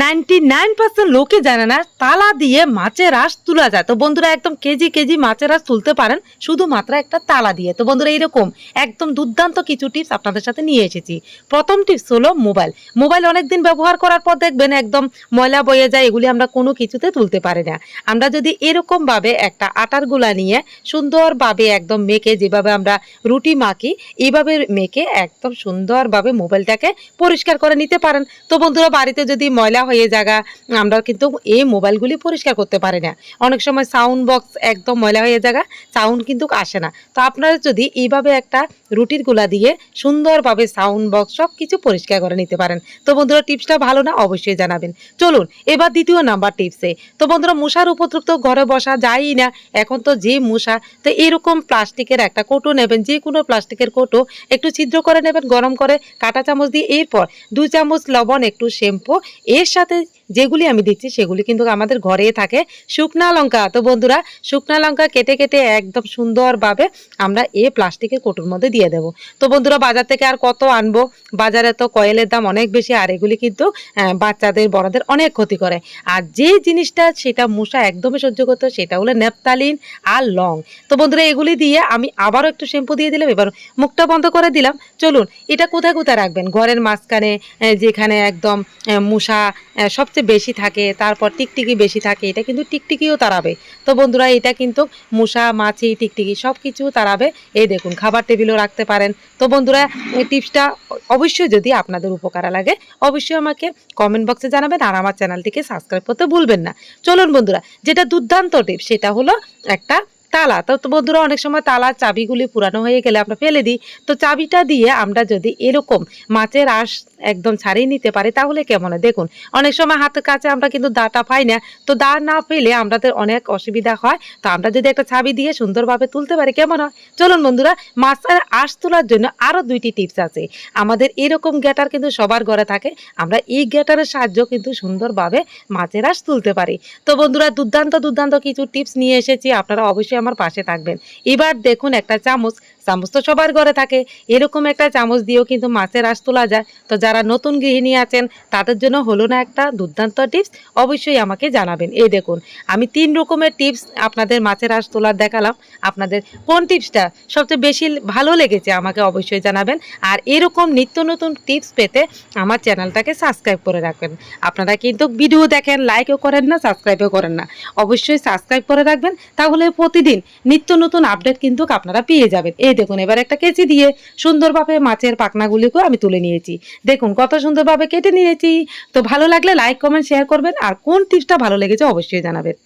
Ninety nine percent লোকে জানে না, তালা দিয়ে মাছের আঁশ তোলা যায়। তো বন্ধুরা একদম কেজি কেজি মাছের আঁশ তুলতে পারেন, শুধুমাত্র একটা তালা দিয়ে। তো বন্ধুরা এইরকম একদম দুর্দান্ত কিছু টিপস আপনাদের সাথে নিয়ে এসেছি। প্রথম টিপস হলো মোবাইল। মোবাইল অনেকদিন ব্যবহার করার পর দেখবেন একদম ময়লা বয়ে যায়, এগুলি আমরা কোনো কিছুতে তুলতে পারি না। আমরা যদি এরকম ভাবে একটা আটারগুলা নিয়ে সুন্দরভাবে একদম মেখে যেভাবে আমরা রুটি মাখি, এইভাবে মেখে একদম সুন্দরভাবে মোবাইলটাকে পরিষ্কার করে নিতে পারেন। তো বন্ধুরা বাড়িতে যদি ময়লা হয়ে জায়গা আমরা কিন্তু এই মোবাইলগুলি পরিষ্কার করতে পারি না। অনেক সময় সাউন্ড বক্স একদম ময়লা হয়ে জায়গা সাউন্ড কিন্তু আসে না। তো আপনারা যদি এইভাবে একটা রুটিরগুলা দিয়ে সুন্দরভাবে সাউন্ড বক্স সব কিছু পরিষ্কার করে নিতে পারেন। তো বন্ধুরা টিপসটা ভালো না? অবশ্যই জানাবেন। চলুন, এবার দ্বিতীয় নাম্বার টিপসে তো বন্ধুরা, মশার উপদ্রব তো ঘরে বসা যায়ই না। এখন তো যে মশা, তো এরকম প্লাস্টিকের একটা কোটো নেবেন, যে কোনো প্লাস্টিকের কোটো একটু ছিদ্র করে নেবেন, গরম করে কাঁটা চামচ দিয়ে। এরপর দুই চামচ লবণ, একটু শ্যাম্পু, এর সাথে যেগুলি আমি দিচ্ছি সেগুলি কিন্তু আমাদের ঘরে থাকে। শুকনা লঙ্কা তো বন্ধুরা শুকনা লঙ্কা কেটে কেটে একদম সুন্দরভাবে আমরা এ প্লাস্টিকের কোটোর মধ্যে দিয়ে দেবো। তো বন্ধুরা বাজার থেকে আর কত আনব? বাজারে তো কয়েলের দাম অনেক বেশি আর এগুলি কিন্তু বাচ্চাদের বড়দের অনেক ক্ষতি করে। আর যে জিনিসটা সেটা মশা একদমই সহ্য করতো সেটা হলো নেপতালিন আর লং। তো বন্ধুরা এগুলি দিয়ে আমি আবারও একটু শ্যাম্পু দিয়ে দিলাম এবার মুখটা বন্ধ করে দিলাম। চলুন এটা কোথায় কোথায় রাখবেন? ঘরের মাঝখানে যেখানে একদম মশা আহ, সবচেয়ে বেশি থাকে, তারপর টিকটিকি বেশি থাকে, এটা কিন্তু টিকটিকিও তাড়াবে। তো বন্ধুরা, এটা কিন্তু মশা মাছি, টিকটিকি সব কিছু তাড়াবে। এই দেখুন, খাবার টেবিলও রাখতে পারেন। তো বন্ধুরা, এই টিপসটা অবশ্যই যদি আপনাদের উপকার লাগে, অবশ্যই আমাকে কমেন্ট বক্সে জানাবেন আর আমার চ্যানেলটিকে সাবস্ক্রাইব করতে ভুলবেন না। চলুন বন্ধুরা, যেটা দুর্দান্ত টিপস সেটা হলো একটা তালা। তো বন্ধুরা, অনেক সময় তালার চাবিগুলি পুরানো হয়ে গেলে আমরা ফেলে দিই। তো চাবিটা দিয়ে আমরা যদি এরকম মাছের আঁশ একদম ছাড়িয়ে নিতে পারি, তাহলে কেমন হয়? দেখুন, অনেক সময় হাতের কাছে আমরা কিন্তু দাটা পাই না, তো দা না পেলে আমাদের অনেক অসুবিধা হয়। তো আমরা যদি একটা চাবি দিয়ে সুন্দরভাবে তুলতে পারি, কেমন হয়? চলুন বন্ধুরা, মাছের আঁশ তোলার জন্য আরও দুইটি টিপস আছে। আমাদের এরকম গ্যাটার কিন্তু সবার ঘরে থাকে, আমরা এই গ্যাটারের সাহায্য কিন্তু সুন্দরভাবে মাছের আঁশ তুলতে পারি। তো বন্ধুরা, দুর্দান্ত দুর্দান্ত কিছু টিপস নিয়ে এসেছি, আপনারা অবশ্যই আমার পাশে থাকবেন। এবার দেখুন একটা চামচ চামচ তো সবার ঘরে থাকে। এরকম একটা চামচ দিয়েও কিন্তু মাছের আঁশ তোলা যায়। তো যারা নতুন গৃহিণী আছেন, তাদের জন্য হলো না একটা দুর্দান্ত টিপস অবশ্যই আমাকে জানাবেন। এই দেখুন, আমি তিন রকমের টিপস আপনাদের মাছের আঁশ তোলার দেখালাম। আপনাদের কোন টিপসটা সবচেয়ে বেশি ভালো লেগেছে আমাকে অবশ্যই জানাবেন। আর এরকম নিত্য নতুন টিপস পেতে আমার চ্যানেলটাকে সাবস্ক্রাইব করে রাখবেন। আপনারা কিন্তু ভিডিও দেখেন লাইকও করেন না সাবস্ক্রাইবও করেন না। অবশ্যই সাবস্ক্রাইব করে রাখবেন, তাহলে প্রতিদিন নিত্য নতুন আপডেট কিন্তু আপনারা পেয়ে যাবেন। এই দেখুন, এবার একটা কেচি দিয়ে সুন্দরভাবে মাছের পাকনাগুলিকেও আমি তুলে নিয়েছি। দেখুন, কত সুন্দরভাবে কেটে নিয়েছি। তো ভালো লাগলে লাইক কমেন্ট শেয়ার করবেন আর কোন টিপসটা ভালো লেগেছে অবশ্যই জানাবেন।